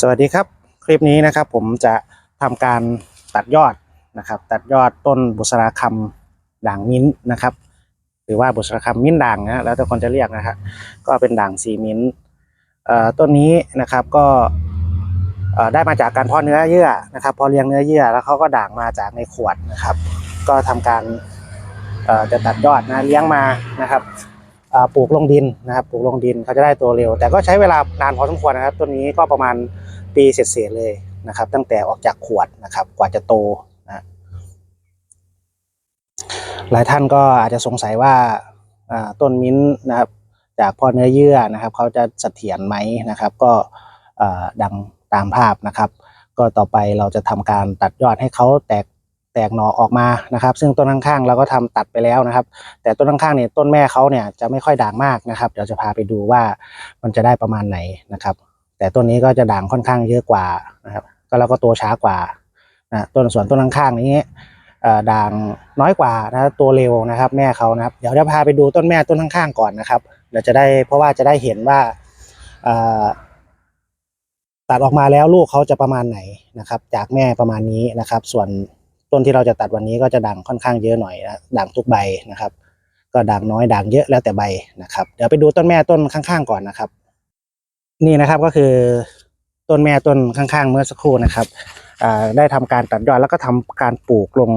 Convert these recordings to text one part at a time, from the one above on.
สวัสดีครับคลิปนี้นะครับผมจะทำการตัดยอดนะครับ ตัดยอดต้นบุษราคำด่างมิ้นนะครับ หรือว่าบุษราคำมิ้นด่างนะแล้วแต่คนจะเรียกนะครับก็เป็นด่างสีมิ้นต้นนี้นะครับก็ได้มาจากการเพาะเนื้อเยื่อนะครับพอเลี้ยงเนื้อเยื่อแล้วเขาก็ด่างมาจากในขวดนะครับ ก็ทำการจะตัดยอดนะเลี้ยงมานะครับปลูกลงดินนะครับปลูกลงดินเขาจะได้ตัวเร็ว แต่ก็ใช้เวลานานพอสมควรนะครับ ต้นนี้ก็ประมาณ ปีเศษๆเลยนะครับ ตั้งแต่ออกจากขวดนะครับ กว่าจะโตนะหลายท่านก็อาจจะสงสัยว่าต้นมิ้นท์นะครับ จากพ่อเนื้อเยื่อนะครับ เขาจะเสถียรไหมนะครับ ก็ดังตามภาพนะครับ ก็ต่อไปเราจะทำการตัดยอดให้เขาแตกแตกหน่อออกมานะครับ ซึ่งต้นข้างๆเราก็ทำตัดไปแล้วนะครับ แต่ต้นข้างๆเนี่ยต้นแม่เขาเนี่ยจะไม่ค่อยด่างมากนะครับ เดี๋ยวจะพาไปดูว่ามันจะได้ประมาณไหนนะครับ แต่ต้นนี้ก็จะด่างค่อนข้างเยอะกว่านะครับก็แล้วก็โตช้ากว่านะต้นส่วนต้นข้างๆนี้เอ่อด่างน้อยกว่านะตัวเร็วนะครับ แม่เขานะครับเดี๋ยวจะพาไปดูต้นแม่ต้นข้างๆก่อนนะครับเดี๋ยวจะได้เพราะว่าจะได้เห็นว่าเอ่อตัดออกมาแล้วลูกเขาจะประมาณไหนนะครับ จากแม่ประมาณนี้นะครับ ส่วนต้นที่เราจะตัดวันนี้ก็จะด่างค่อนข้างเยอะหน่อยนะด่างทุกใบนะครับ ก็ด่างน้อยด่างเยอะแล้วแต่ใบนะครับ เดี๋ยวไปดูต้นแม่ต้นข้างๆก่อนนะครับ นี่นะครับก็คือต้นแม่ต้นข้างๆ เมื่อสักครู่นะครับได้ทำการตัดยอดแล้วก็ทำการปลูกลง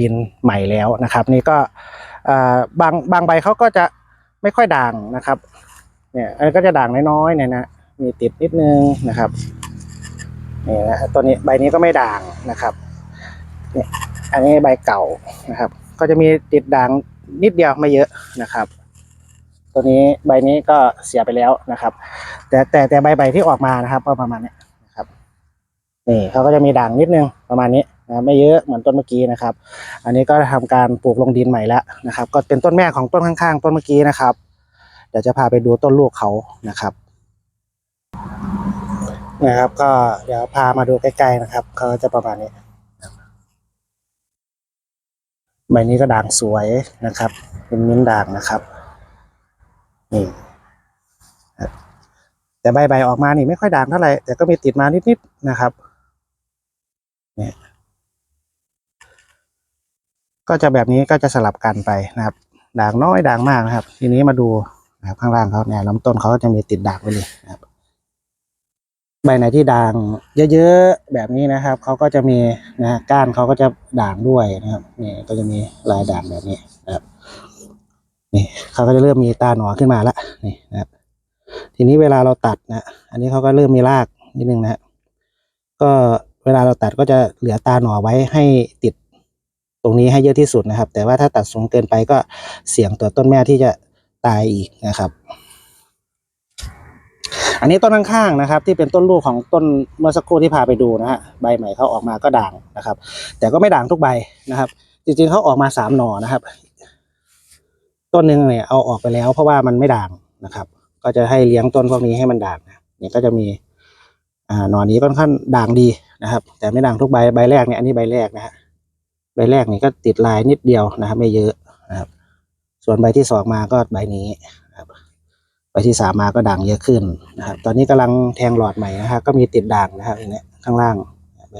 ดินใหม่แล้วนะครับ นี่ก็บางบางใบเขาก็จะไม่ค่อยด่างนะครับเนี่ยอันนี้ก็จะด่างน้อยๆเนี่ยนะมีติดนิดนึงนะครับนี่นะตัวนี้ใบนี้ก็ไม่ด่างนะครับเนี่ยอันนี้ใบเก่านะครับ ก็จะมีติดด่างนิดเดียวไม่เยอะนะครับ ตัวนี้ใบนี้ก็เสียไปแล้วนะครับ แต่แต่แต่ใบใบที่ออกมานะครับก็ประมาณนี้นะครับ นี่เขาก็จะมีด่างนิดนึงประมาณนี้นะไม่เยอะเหมือนต้นเมื่อกี้นะครับ อันนี้ก็ทำการปลูกลงดินใหม่แล้วนะครับ ก็เป็นต้นแม่ของต้นข้างๆ ต้นเมื่อกี้นะครับ เดี๋ยวจะพาไปดูต้นลูกเขานะครับนะครับ ก็เดี๋ยวพามาดูใกล้ๆนะครับเขาจะประมาณนี้ใบนี้ก็ด่างสวยนะครับ เป็นมิ้นด่างนะครับนี่ แต่ใบใบออกมานี่ไม่ค่อยด่างเท่าไหร่แต่ก็มีติดมานิดๆนะครับเนี่ยก็จะแบบนี้ก็จะสลับกันไปนะครับ ด่างน้อยด่างมากนะครับ ทีนี้มาดูนะครับข้างล่างเขาเนี่ยลำต้นเขาก็จะมีติดด่างไว้เลยนะครับ ใบไหนที่ด่างเยอะๆแบบนี้นะครับเขาก็จะมีนะฮะก้านเขาก็จะด่างด้วยนะครับนี่ก็จะมีลายด่างแบบนี้นะครับ นี่เขาก็จะเริ่มมีตาหนอขึ้นมาแล้วนี่นะครับ ทีนี้เวลาเราตัดนะ อันนี้เขาก็เริ่มมีรากนิดนึงนะฮะก็เวลาเราตัดก็จะเหลือตาหนอไว้ให้ติดตรงนี้ให้เยอะที่สุดนะครับ แต่ว่าถ้าตัดสูงเกินไปก็เสี่ยงต่อต้นแม่ที่จะตายอีกนะครับ อันนี้ต้นข้างๆนะครับ ที่เป็นต้นลูกของต้นเมื่อสักครู่ที่พาไปดูนะฮะใบใหม่เขาออกมาก็ด่างนะครับ แต่ก็ไม่ด่างทุกใบนะครับ จริงๆเขาออกมาสามหน่อนะครับ ต้นหนึ่งเนี่ยเอาออกไปแล้วเพราะว่ามันไม่ด่างนะครับ ก็จะให้เลี้ยงต้นพวกนี้ให้มันด่างนะเนี่ยก็จะมีอ่าหนอนี้ค่อนข้างด่างดีนะครับ แต่ไม่ด่างทุกใบใบแรกเนี่ยอันนี้ใบแรกนะฮะใบแรกนี่ก็ติดลายนิดเดียวนะครับ ไม่เยอะนะครับ ส่วนใบที่สองมาก็ใบนี้นะครับใบที่สามมาก็ด่างเยอะขึ้นนะครับ ตอนนี้กำลังแทงหลอดใหม่นะครับก็มีติดด่างนะครับอย่างเนี้ยข้างล่างใบ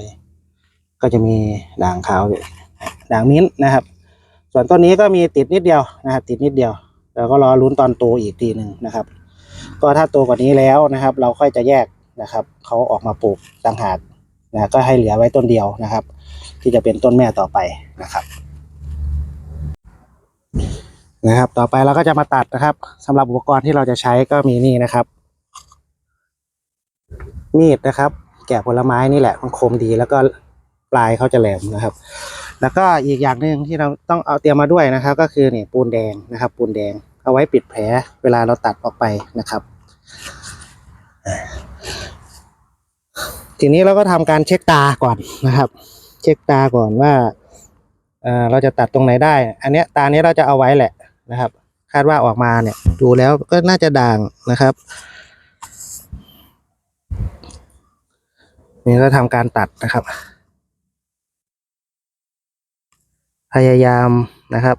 ก็จะมีด่างขาวอยู่ด่างมิ้นนะครับ ส่วนต้นนี้ก็มีติดนิดเดียวนะครับติดนิดเดียวแล้วก็รอลุ้นตอนโตอีกทีหนึ่งนะครับ ก็ถ้าโตกว่านี้แล้วนะครับ เราค่อยจะแยกนะครับเขาออกมาปลูกต่างหากนะก็ให้เหลือไว้ต้นเดียวนะครับ ที่จะเป็นต้นแม่ต่อไปนะครับนะครับ ต่อไปเราก็จะมาตัดนะครับสำหรับอุปกรณ์ที่เราจะใช้ก็มีนี่นะครับ มีดนะครับ แกะผลไม้นี่แหละมันคมดี แล้วก็ปลายเขาจะแหลมนะครับ แล้วก็อีกอย่างหนึ่งที่เราต้องเอาเตรียมมาด้วยนะครับ ก็คือนี่ปูนแดงนะครับ ปูนแดงเอาไว้ปิดแผลเวลาเราตัดออกไปนะครับ ทีนี้เราก็ทำการเช็คตาก่อนนะครับ เช็คตาก่อนว่าเออเราจะตัดตรงไหนได้ อันเนี้ยตาเนี้ยเราจะเอาไว้แหละนะครับ คาดว่าออกมาเนี่ย ดูแล้วก็น่าจะด่างนะครับนี่ก็ทำการตัดนะครับ พยายามนะครับ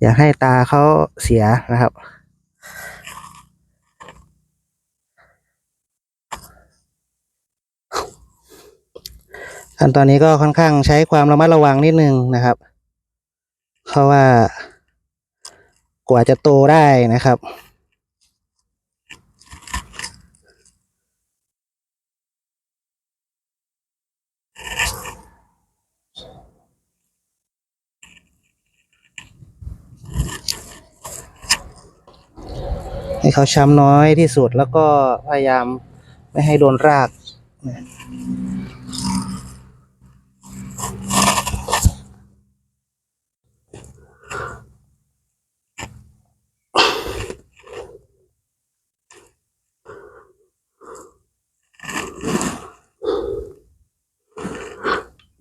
อย่าให้ตาเขาเสียนะครับ ขั้นตอนนี้ก็ค่อนข้างใช้ความระมัดระวังนิดนึงนะครับ เพราะว่ากว่าจะโตได้นะครับให้เขาช้ำน้อยที่สุดแล้วก็พยายามไม่ให้โดนราก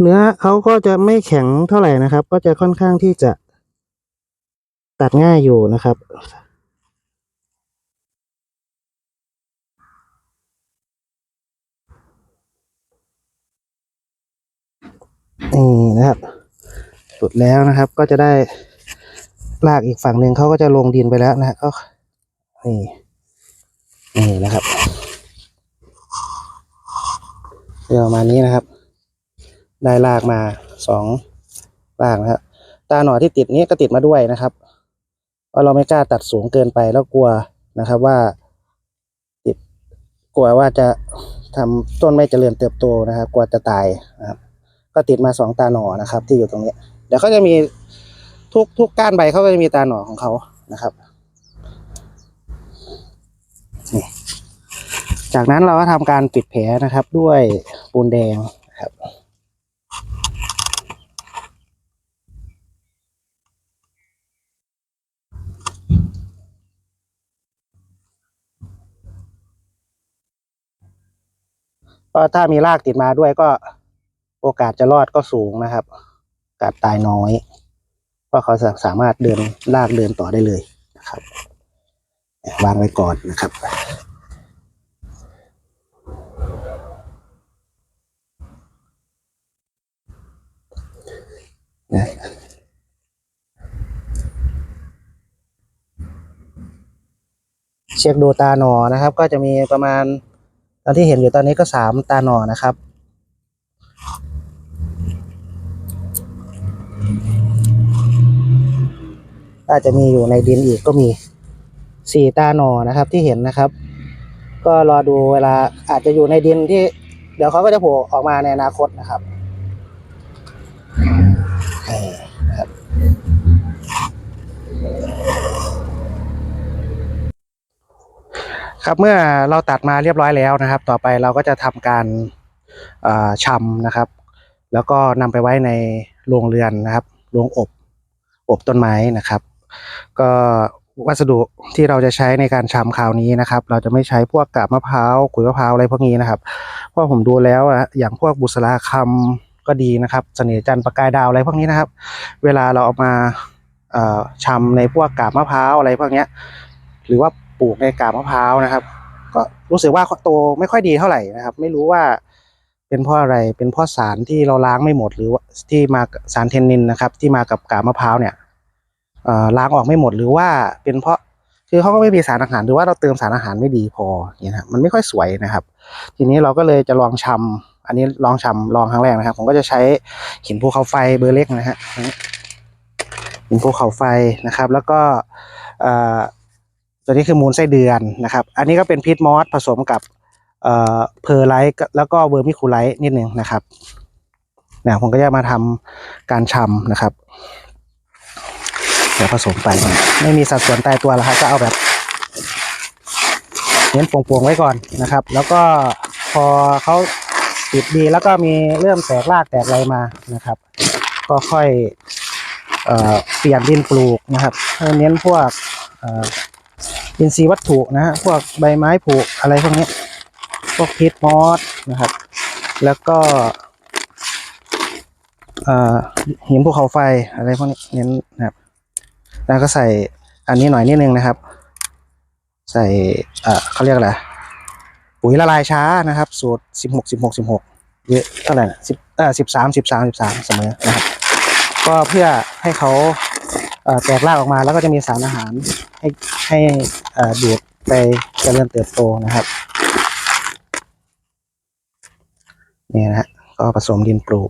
เนื้อเขาก็จะไม่แข็งเท่าไหร่นะครับ ก็จะค่อนข้างที่จะตัดง่ายอยู่นะครับ นี่นะครับสุดแล้วนะครับ ก็จะได้ลากอีกฝั่งหนึ่งเขาก็จะลงดินไปแล้วนะฮะก็นี่นี่นะครับประมาณนี้นะครับ ได้ลากมาสองลากนะครับตาหน่อที่ติดนี้ก็ติดมาด้วยนะครับเพราะเราไม่กล้าตัดสูงเกินไปแล้วกลัวนะครับว่า ติดกลัวว่าจะทำต้นไม่เจริญเติบโตนะครับ กลัวจะตายนะครับ ก็ติดมาสองตาหน่อนะครับ ที่อยู่ตรงนี้ เดี๋ยวเขาจะมีทุกทุกก้านใบเขาก็จะมีตาหน่อของเขานะครับนี่จากนั้นเราก็ทำการปิดแผลนะครับด้วยปูนแดงครับ ก็ถ้ามีรากติดมาด้วยก็โอกาสจะรอดก็สูงนะครับโอกาสตายน้อย เพราะเขาสามารถเดินลากเดินต่อได้เลยนะครับวางไว้ก่อนนะครับนะเช็คดูตาหนอนะครับ ก็จะมีประมาณ ตอนที่เห็นอยู่ตอนนี้ก็สามตาหนอนะครับ อาจจะมีอยู่ในดินอีกก็มีสี่ตาหนอนะครับที่เห็นนะครับ ก็รอดูเวลาอาจจะอยู่ในดินที่ เดี๋ยวเขาก็จะโผล่ออกมาในอนาคตนะครับนี่นะ ครับเมื่อเราตัดมาเรียบร้อยแล้วนะครับ ต่อไปเราก็จะทำการเอ่ำนะครับ แล้วก็นำไปไว้ในโรงเรือนนะครับโรงอบอบต้นไม้นะครับ ก็วัสดุที่เราจะใช้ในการชำคราวนี้นะครับ เราจะไม่ใช้พวกกาบมะพร้าวขุยมะพร้าวอะไรพวกนี้นะครับเพราะผมดูแล้วอะอย่างพวกบุษราคำก็ดีนะครับเสน่ห์จันประกายดาวอะไรพวกนี้นะครับ เวลาเราเอามาเอ่ำในพวกกาบมะพร้าวอะไรพวกนี้หรือว่า ปลูกในกาบมะพร้าวนะครับ ก็รู้สึกว่าโตไม่ค่อยดีเท่าไหร่นะครับ ไม่รู้ว่าเป็นเพราะอะไรเป็นเพราะสารที่เราล้างไม่หมดหรือว่าที่มาสารเทนนินนะครับ ที่มากับกาบมะพร้าวเนี่ยล้างออกไม่หมดหรือว่าเป็นเพราะคือเขาก็ไม่มีสารอาหารหรือว่าเราเติมสารอาหารไม่ดีพอเนี่ยนะครับมันไม่ค่อยสวยนะครับ ทีนี้เราก็เลยจะลองชำอันนี้ลองชำลองครั้งแรกนะครับ ผมก็จะใช้หินภูเขาไฟเบอร์เล็กนะฮะหินภูเขาไฟนะครับ แล้วก็ ตัวนี้คือมูลไส้เดือนนะครับ อันนี้ก็เป็นพีทมอสผสมกับเอ่อเพอร์ไลท์แล้วก็เวอร์มิคูไลท์นิดนึงนะครับนะผมก็จะมาทำการชำนะครับ เดี๋ยวผสมไป ไม่มีสัดส่วนตายตัวแล้วครับก็เอาแบบเน้นโปร่งๆไว้ก่อนนะครับ แล้วก็พอเขาติดดีแล้วก็มีเริ่มแตกรากแตกอะไรมานะครับ ก็ค่อยเอเปลี่ยนดินปลูกนะครับเน้นพวก อินทรีย์วัตถุนะฮะพวกใบไม้ผุอะไรพวกนี้พวกพีทมอสนะครับ แล้วก็เอ่อหินภูเขาไฟอะไรพวกนี้เน้นนะครับแล้วก็ใส่อันนี้หน่อยนิดนึงนะครับ ใส่เอ่อเขาเรียกอะไรปุ๋ยละลายช้านะครับ สูตรสิบหกสิบหกสิบหกเยอะเท่าไหร่นะสิบเอ่อสิบสามสิบสามสิบสามเสมอนะครับ ก็เพื่อให้เขา แตกรากออกมาแล้วก็จะมีสารอาหารให้ให้อ่อดูดไปเจริญเติบโตนะครับนี่นะฮะก็ผสมดินปลูก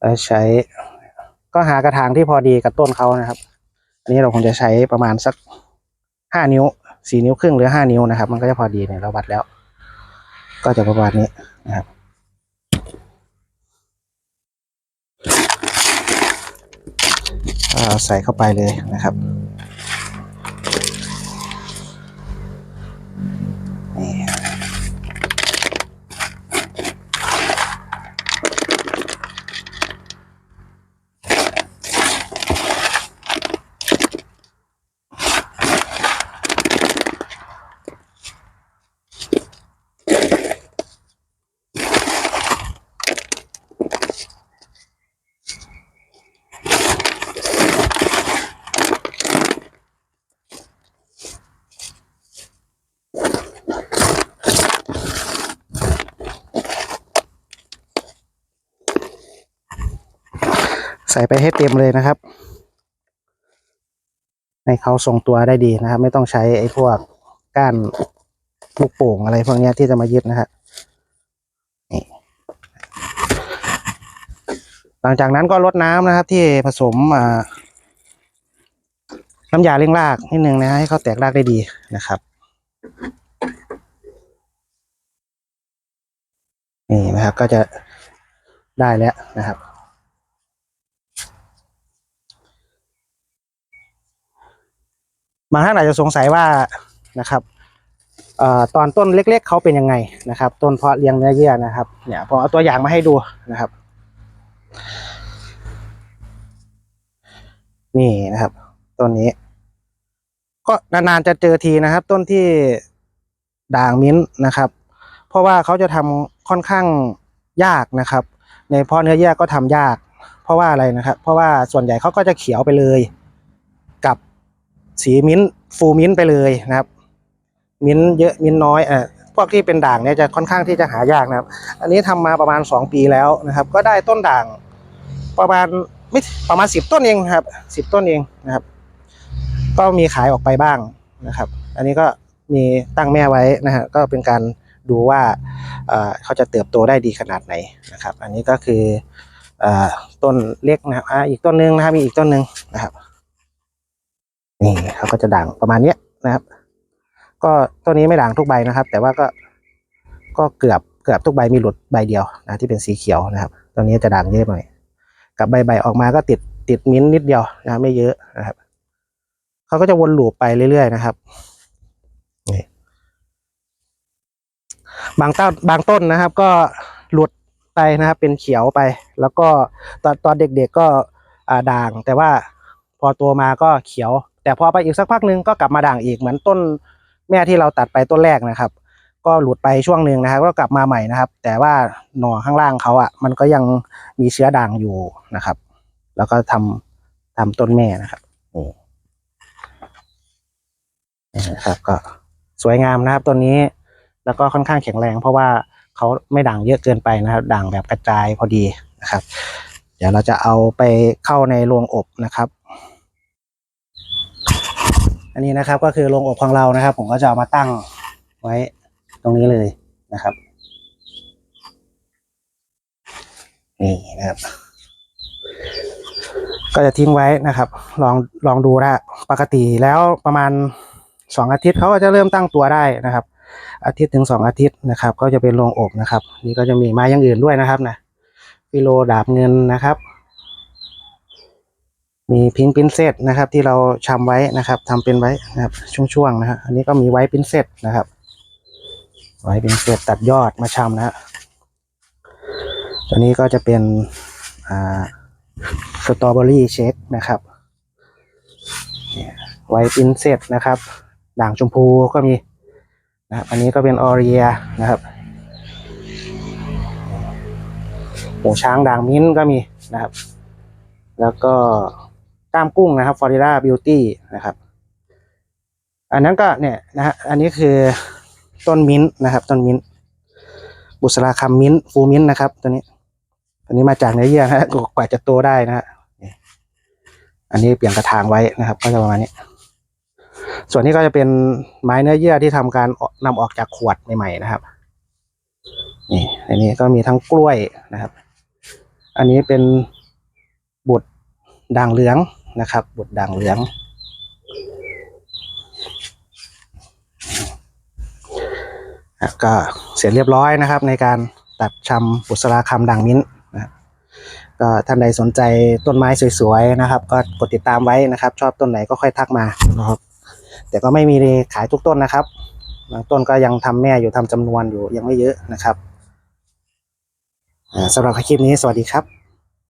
แล้วใช้ ก็หากระถางที่พอดีกับต้นเขานะครับ อันนี้เราคงจะใช้ประมาณสักห้านิ้วสี่นิ้วครึ่งหรือห้านิ้วนะครับ มันก็จะพอดีเนี่ยเราวัดแล้ว ก็จะประมาณนี้นะครับ เอา ใส่เข้าไปเลยนะครับ ส่ไปให้เต็มเลยนะครับ ให้เขาทรงตัวได้ดีนะครับ ไม่ต้องใช้ไอ้พวกก้านลูกโป่งอะไรพวกนี้ที่จะมายึดนะฮะนี่หลังจากนั้นก็ลดน้ำนะครับ ที่ผสมน้ำยาเร่งรากนิดนึงนะให้เขาแตกรากได้ดีนะครับนี่นะครับก็จะได้แล้วนะครับ บางท่านอาจจะสงสัยว่านะครับอตอนต้นเล็ก ๆเขาเป็นยังไงนะครับ ต้นเพาะเลี้ยงเนื้อเยื่อนะครับเนี่ยผมเอาตัวอย่างมาให้ดูนะครับ นี่นะครับต้นนี้ ก็นานๆจะเจอทีนะครับ ต้นที่ด่างมิ้นนะครับ เพราะว่าเขาจะทำค่อนข้างยากนะครับ ในเพาะเนื้อเยื่อก็ทำยาก เพราะว่าอะไรนะครับ เพราะว่าส่วนใหญ่เขาก็จะเขียวไปเลย สีมิ้นท์ฟูมิ้นท์ไปเลยนะครับ มิ้นท์เยอะมิ้นท์น้อยอ่อพวกที่เป็นด่างเนี่ยจะค่อนข้างที่จะหายากนะครับ อันนี้ทำมาประมาณสองปีแล้วนะครับ ก็ได้ต้นด่างประมาณไม่ประมาณสิบต้นเองครับสิบต้นเองนะครับ ก็มีขายออกไปบ้างนะครับ อันนี้ก็มีตั้งแม่ไว้นะฮะก็เป็นการดูว่าเอ่อเขาจะเติบโตได้ดีขนาดไหนนะครับ อันนี้ก็คือเอ่อต้นเล็กนะครับอ่าอีกต้นหนึงนะครับมีอีกต้นหนึงนะครับ นี่เขาก็จะด่างประมาณเนี้ยนะครับ ก็ต้นนี้ไม่ด่างทุกใบนะครับ แต่ว่าก็ก็เกือบเกือบทุกใบมีหลุดใบเดียวนะที่เป็นสีเขียวนะครับ ตัวนี้จะด่างเยอะหน่อยกับใบใบออกมาก็ติดติดมิ้นนิดเดียวนะไม่เยอะนะครับเขาก็จะวนลูปไปเรื่อยๆนะครับนี่บางต้นบางต้นนะครับ ก็หลุดไปนะครับ เป็นเขียวไป แล้วก็ตอนตอนเด็กๆก็อ่าด่าง แต่ว่าพอโตมาก็เขียว แต่พอไปอีกสักพักหนึงก็กลับมาด่างอีกเหมือนต้นแม่ที่เราตัดไปต้นแรกนะครับ ก็หลุดไปช่วงหนึ่งนะครับ ก็กลับมาใหม่นะครับ แต่ว่าหน่อข้างล่างเขาอะ มันก็ยังมีเชื้อด่างอยู่นะครับ แล้วก็ทำทำต้นแม่นะครับนี่นี่นะครับ ก็สวยงามนะครับต้นนี้ แล้วก็ค่อนข้างแข็งแรง เพราะว่าเขาไม่ด่างเยอะเกินไปนะครับ ด่างแบบกระจายพอดีนะครับ เดี๋ยวเราจะเอาไปเข้าในโรงอบนะครับ อันนี้นะครับก็คือโรงอบของเรานะครับ ผมก็จะเอามาตั้งไว้ตรงนี้เลยนะครับนี่นะครับ ก็จะทิ้งไว้นะครับ ลองลองดูนะปกติแล้วประมาณสองอาทิตย์เขาก็จะเริ่มตั้งตัวได้นะครับ อาทิตย์ถึงสองอาทิตย์นะครับ ก็จะเป็นโรงอบนะครับ นี่ก็จะมีไม้อย่างอื่นด้วยนะครับนะฟิโลดาบเงินนะครับ มีพิงพินเซตนะครับที่เราชำไว้นะครับทำเป็นไว้นะครับช่วงๆนะฮะอันนี้ก็มีไว้พินเซตนะครับ ไว้พินเซตตัดยอดมาชำนะฮะตัวนี้ก็จะเป็นอ่าสตรอเบอรี่เชคนะครับไว้พินเซตนะครับด่างชมพูก็มีนะครับอันนี้ก็เป็นออเรียนะครับหูช้างด่างมิ้นก็มีนะครับ แล้วก็ ล้ามกุ้งนะครับฟอริดาบิวตี้นะครับ อันนั้นก็เนี่ยนะฮะอันนี้คือต้นมิ้นท์นะครับ ต้นมิ้นท์บุษราคำมิ้นท์ฟูมิ้นท์นะครับ ตัวนี้ ตัวนี้มาจากเนื้อเยื่อนะฮะกว่าจะโตได้นะฮะอันนี้เปลี่ยนกระถางไว้นะครับ ก็จะประมาณนี้ ส่วนนี้ก็จะเป็นไม้เนื้อเยื่อที่ทำการนำออกจากขวดใหม่ๆนะครับนี่อันนี้ก็มีทั้งกล้วยนะครับ อันนี้เป็นบุตรด่างเหลือง นะครับบุตรด่างเหลือง ก็เสร็จเรียบร้อยนะครับ ในการตัดชำบุษราคำด่างมิ้นนะก็ท่านใดสนใจต้นไม้สวยๆนะครับ ก็กดติดตามไว้นะครับ ชอบต้นไหนก็ค่อยทักมานะครับ แต่ก็ไม่มีขายทุกต้นนะครับบางต้นก็ยังทำแม่อยู่ทำจำนวนอยู่ยังไม่เยอะนะครับอ่าสำหรับคลิปนี้สวัสดีครับ